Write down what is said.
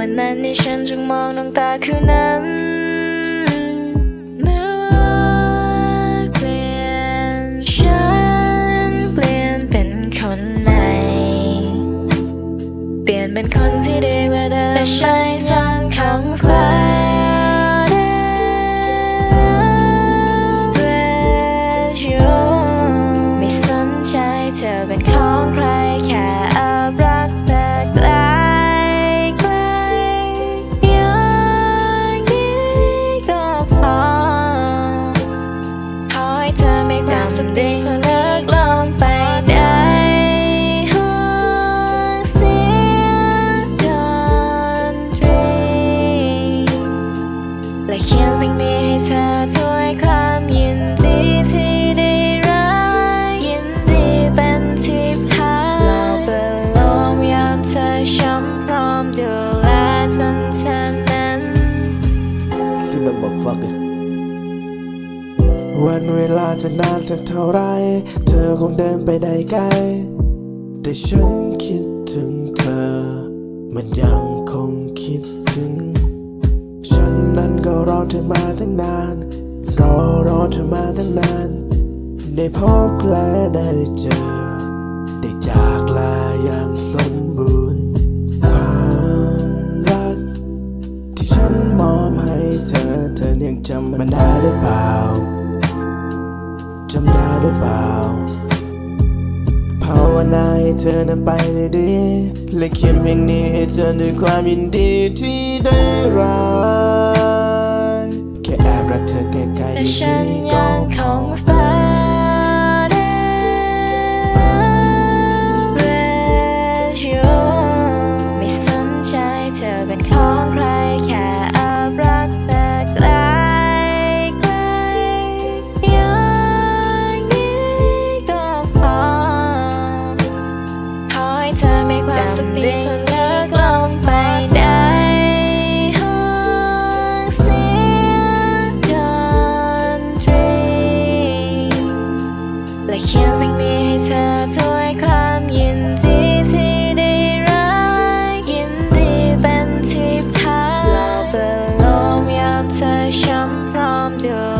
วันนั้นที่ฉันจึงมองดวงตาคืนนั้นเมื่อเวลาเปลี่ยนฉันเปลี่ยนเป็นคนใหม่ เปลี่ยนเป็นคนที่ดีกว่าเดิมแต่ฉัน See my motherfucker วันเวลาจะนานสักเท่าไร เธอคงเดินไปได้ไกล แต่ฉันคิดถึงเธอ มันยังคงคิดถึง ฉันนั้นก็รอเธอมาตั้งนาน รอรอเธอมาตั้งนาน ได้พบและได้เจอ ได้จากลาอย่างสม ยังจำมันได้หรือเปล่าจำได้หรือเปล่าภาวนาให้เธอนั้นไปได้ดี และเขียนเพลงนี้ให้เธอด้วยความยินดีที่ได้รักแค่แอบรักเธอใกล้ๆแต่ฉันนี้ก็ยังคง และเขียนเพลงนี้ให้เธอถ้วยความยินดีที่ได้รักยินดีเป็นที่พักเราเป็นลมยามเธอช้ำพร้อมด้ว